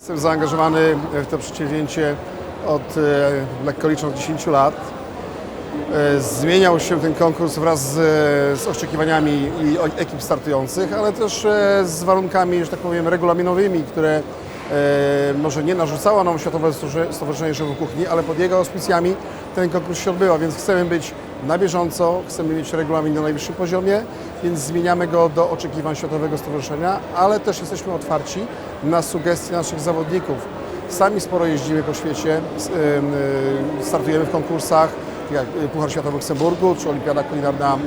Jestem zaangażowany w to przedsięwzięcie od e, lekko licząc 10 lat. E, Zmieniał się ten konkurs wraz z, z oczekiwaniami ekip startujących, ale też e, z warunkami, że tak powiem, regulaminowymi, które może nie narzucało nam Światowe Stowarzyszenie Szefów Kuchni, ale pod jego auspicjami ten konkurs się odbywa, więc chcemy być na bieżąco, chcemy mieć regulamin na najwyższym poziomie, więc zmieniamy go do oczekiwań Światowego Stowarzyszenia, ale też jesteśmy otwarci na sugestie naszych zawodników. Sami sporo jeździmy po świecie, y, startujemy w konkursach, jak y, Puchar Świata w Luksemburgu, czy Olimpiada Kulinarna y,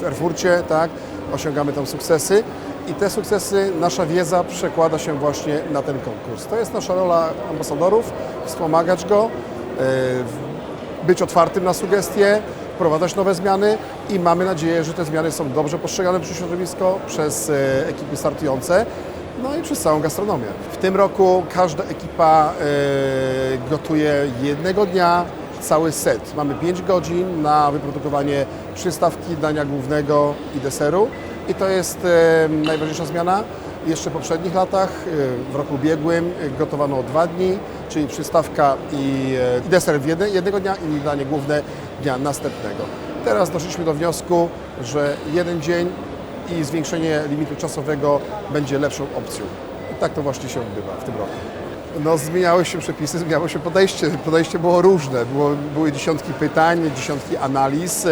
w Erfurcie, tak? osiągamy tam sukcesy i te sukcesy, nasza wiedza przekłada się właśnie na ten konkurs. To jest nasza rola ambasadorów, wspomagać go, być otwartym na sugestie, wprowadzać nowe zmiany i mamy nadzieję, że te zmiany są dobrze postrzegane przez środowisko, przez e, ekipy startujące, no i przez całą gastronomię. W tym roku każda ekipa e, gotuje jednego dnia cały set. Mamy 5 godzin na wyprodukowanie przystawki, dania głównego i deseru i to jest e, najważniejsza zmiana. Jeszcze w poprzednich latach, e, w roku ubiegłym, e, gotowano dwa dni, czyli przystawka i, e, i deser w jedne, jednego dnia i danie główne dnia następnego. Teraz doszliśmy do wniosku, że jeden dzień i zwiększenie limitu czasowego będzie lepszą opcją. I tak to właśnie się odbywa w tym roku. No, zmieniały się przepisy, zmieniało się podejście. Podejście było różne. Było, były dziesiątki pytań, dziesiątki analiz,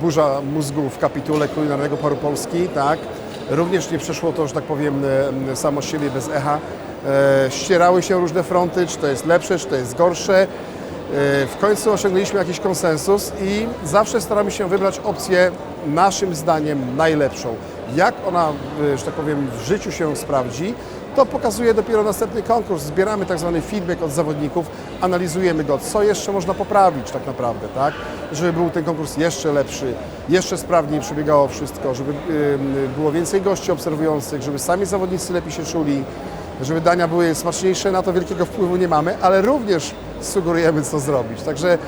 burza mózgu w kapitule kulinarnego Paru Polski, tak. Również nie przeszło to, że tak powiem, samo z siebie bez echa. E, ścierały się różne fronty, czy to jest lepsze, czy to jest gorsze. E, W końcu osiągnęliśmy jakiś konsensus i zawsze staramy się wybrać opcję naszym zdaniem najlepszą. Jak ona, e, że tak powiem, w życiu się sprawdzi, to pokazuje dopiero następny konkurs. Zbieramy tak zwany feedback od zawodników, analizujemy go, co jeszcze można poprawić tak naprawdę, tak? Żeby był ten konkurs jeszcze lepszy, jeszcze sprawniej przebiegało wszystko, żeby ym, było więcej gości obserwujących, żeby sami zawodnicy lepiej się czuli, żeby dania były smaczniejsze, na to wielkiego wpływu nie mamy, ale również sugerujemy, co zrobić. Także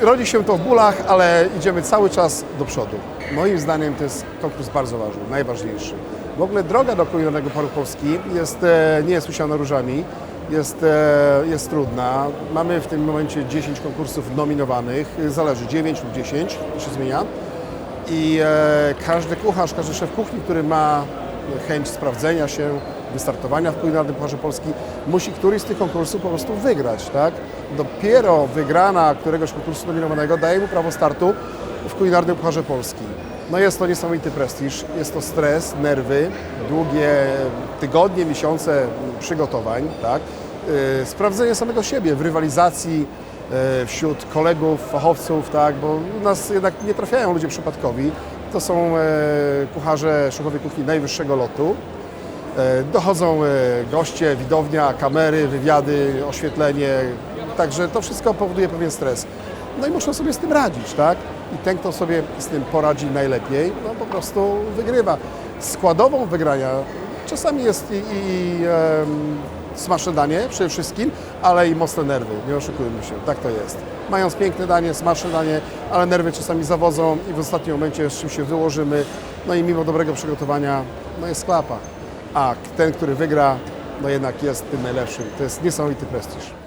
rodzi się to w bólach, ale idziemy cały czas do przodu. Moim zdaniem to jest konkurs bardzo ważny, najważniejszy. W ogóle droga do kulinarnego paru Polski jest, e, nie jest usiana różami, jest, e, jest trudna. Mamy w tym momencie 10 konkursów nominowanych, zależy 9 lub 10, to się zmienia. I e, każdy kucharz, każdy szef kuchni, który ma chęć sprawdzenia się, wystartowania w kulinarnym Pucharze Polski, musi któryś z tych konkursów po prostu wygrać, tak? Dopiero wygrana któregoś konkursu nominowanego daje mu prawo startu w kulinarnym Pucharze Polski. No jest to niesamowity prestiż, jest to stres, nerwy, długie tygodnie, miesiące przygotowań, tak? Yy, sprawdzenie samego siebie w rywalizacji e, wśród kolegów, fachowców, tak, bo u nas jednak nie trafiają ludzie przypadkowi. To są e, kucharze, szefowie kuchni najwyższego lotu. E, Dochodzą e, goście, widownia, kamery, wywiady, oświetlenie, także to wszystko powoduje pewien stres. No i muszą sobie z tym radzić, tak? I ten, kto sobie z tym poradzi najlepiej, no po prostu wygrywa. Składową wygrania czasami jest i, i smaczne danie przede wszystkim, ale i mocne nerwy, nie oszukujmy się, tak to jest. Mając piękne danie, smaczne danie, ale nerwy czasami zawodzą i w ostatnim momencie z czym się wyłożymy, no i mimo dobrego przygotowania, no jest klapa. A ten, który wygra, no jednak jest tym najlepszym. To jest niesamowity prestiż.